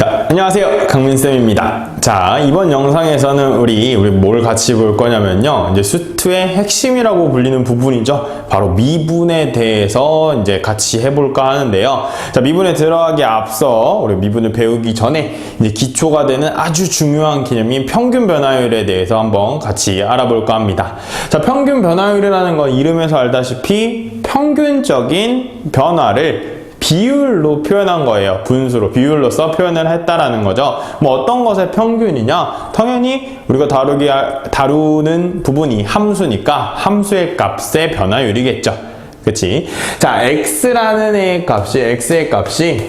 자, 안녕하세요. 강민쌤입니다. 자, 이번 영상에서는 우리, 우리 뭘 같이 볼 거냐면요. 이제 수트의 핵심이라고 불리는 부분이죠. 바로 미분에 대해서 이제 같이 해볼까 하는데요. 자, 미분에 들어가기 앞서 우리 미분을 배우기 전에 이제 기초가 되는 아주 중요한 개념인 평균 변화율에 대해서 한번 같이 알아볼까 합니다. 자, 평균 변화율이라는 건 이름에서 알다시피 평균적인 변화를 비율로 표현한 거예요. 분수로, 비율로써 표현을 했다라는 거죠. 뭐 어떤 것의 평균이냐? 당연히 우리가 다루기, 다루는 부분이 함수니까 함수의 값의 변화율이겠죠. 그치? 자, x라는 애의 값이, x의 값이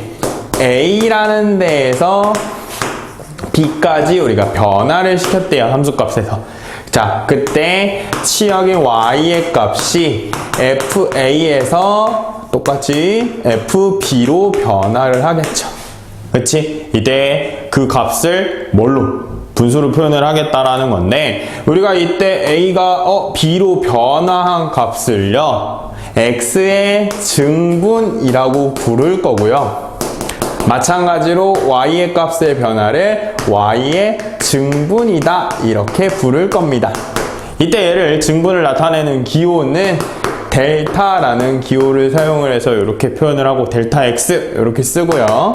a라는 데에서 b까지 우리가 변화를 시켰대요. 함수값에서. 자, 그때 치역인 y의 값이 fa에서 똑같이 fb로 변화를 하겠죠. 그치? 이때 그 값을 뭘로? 분수로 표현을 하겠다라는 건데 우리가 이때 a가 어 b로 변화한 값을요 x의 증분이라고 부를 거고요 마찬가지로 y의 값의 변화를 y의 증분이다 이렇게 부를 겁니다 이때 얘를 증분을 나타내는 기호는 델타라는 기호를 사용을 해서 이렇게 표현을 하고 델타 x 이렇게 쓰고요.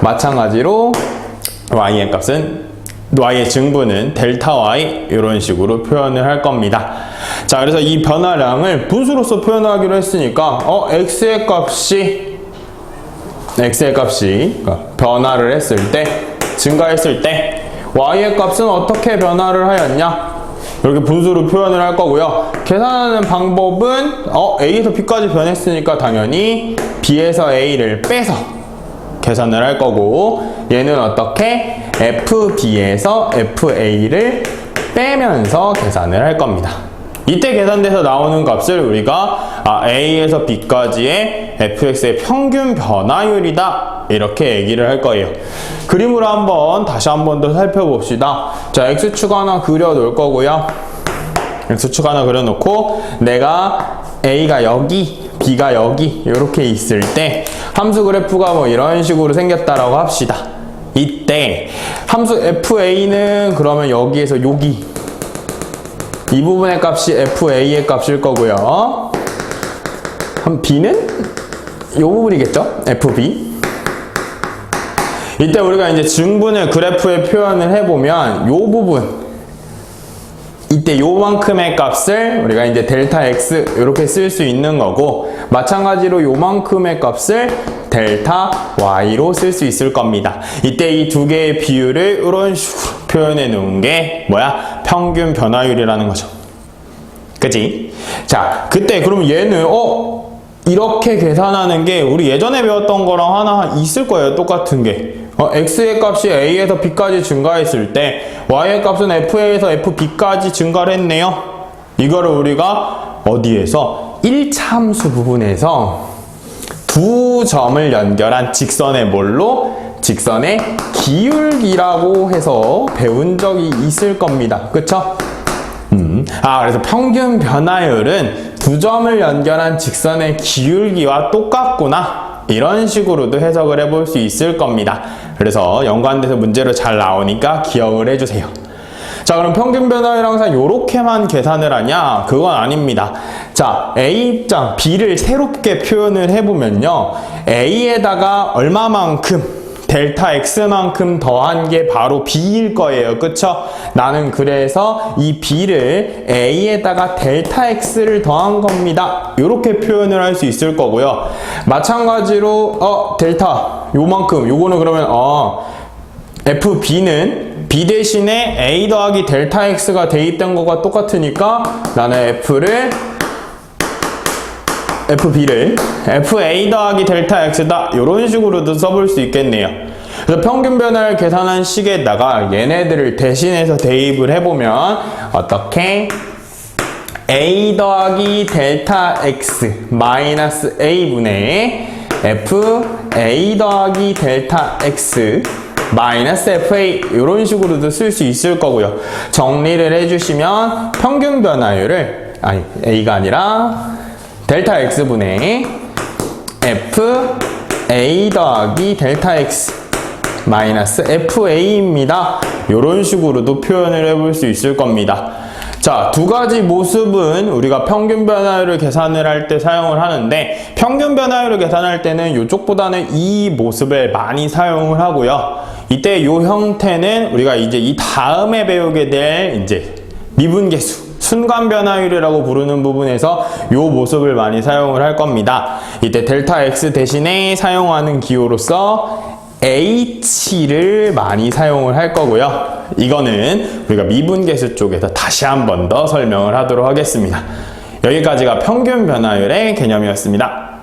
마찬가지로 y의 값은 y의 증분은 델타 y 이런 식으로 표현을 할 겁니다. 자, 그래서 이 변화량을 분수로서 표현하기로 했으니까 어 x의 값이 x의 값이 그러니까 변화를 했을 때 증가했을 때 y의 값은 어떻게 변화를 하였냐? 이렇게 분수로 표현을 할 거고요. 계산하는 방법은 어, A에서 B까지 변했으니까 당연히 B에서 A를 빼서 계산을 할 거고 얘는 어떻게 FB에서 FA를 빼면서 계산을 할 겁니다. 이때 계산돼서 나오는 값을 우리가 아, A에서 B까지의 fx의 평균 변화율이다 이렇게 얘기를 할 거예요. 그림으로 한번 다시 한 번 더 살펴봅시다. 자, x축 하나 그려 놓을 거고요. x축 하나 그려 놓고 내가 a가 여기, b가 여기 이렇게 있을 때 함수 그래프가 뭐 이런 식으로 생겼다라고 합시다. 이때 함수 fa는 그러면 여기에서 여기 이 부분의 값이 FA의 값일 거고요. 그럼 B는 이 부분이겠죠? FB. 이때 우리가 이제 증분을 그래프에 표현을 해보면 이 부분 이때 요만큼의 값을 우리가 이제 델타 x 이렇게 쓸 수 있는 거고 마찬가지로 요만큼의 값을 델타 y로 쓸 수 있을 겁니다. 이때 이 두 개의 비율을 이런 식으로 표현해 놓은 게 뭐야? 평균 변화율이라는 거죠. 그치? 자, 그때 그럼 얘는 어 이렇게 계산하는 게 우리 예전에 배웠던 거랑 하나 있을 거예요. 똑같은 게. 어, x의 값이 a에서 b까지 증가했을 때 y의 값은 fa에서 fb까지 증가를 했네요. 이거를 우리가 어디에서 1차 함수 부분에서 두 점을 연결한 직선의 뭘로? 직선의 기울기라고 해서 배운 적이 있을 겁니다. 그쵸? 음. 아, 그래서 평균 변화율은 두 점을 연결한 직선의 기울기와 똑같구나. 이런 식으로도 해석을 해볼 수 있을 겁니다. 그래서 연관돼서 문제로 잘 나오니까 기억을 해주세요. 자, 그럼 평균 변화율 항상 이렇게만 계산을 하냐? 그건 아닙니다. 자, A 입장, B를 새롭게 표현을 해보면요. A에다가 얼마만큼 델타 x만큼 더한 게 바로 b일 거예요. 그쵸? 나는 그래서 이 b를 a에다가 델타 x를 더한 겁니다. 이렇게 표현을 할 수 있을 거고요. 마찬가지로 어 델타 요만큼 요거는 그러면 어 fb는 b 대신에 a 더하기 델타 x가 대입된 거가 똑같으니까 나는 f를 FB를 FA 더하기 델타 X다 이런 식으로도 써볼 수 있겠네요. 그래서 평균 변화를 계산한 식에다가 얘네들을 대신해서 대입을 해보면 어떻게 A 더하기 델타 X 마이너스 A분의 F A 더하기 델타 X 마이너스 FA 이런 식으로도 쓸 수 있을 거고요. 정리를 해주시면 평균 변화율을 아니 A가 아니라 델타 x분의 f a 더하기 델타 x 마이너스 FA입니다. 이런 식으로도 표현을 해볼 수 있을 겁니다. 자, 두 가지 모습은 우리가 평균 변화율을 계산을 할 때 사용을 하는데 평균 변화율을 계산할 때는 이쪽보다는 이 모습을 많이 사용을 하고요. 이때 이 형태는 우리가 이제 이 다음에 배우게 될 이제 미분계수 순간 변화율이라고 부르는 부분에서 이 모습을 많이 사용을 할 겁니다. 이때 델타 x 대신에 사용하는 기호로서 h를 많이 사용을 할 거고요. 이거는 우리가 미분계수 쪽에서 다시 한 번 더 설명을 하도록 하겠습니다. 여기까지가 평균 변화율의 개념이었습니다.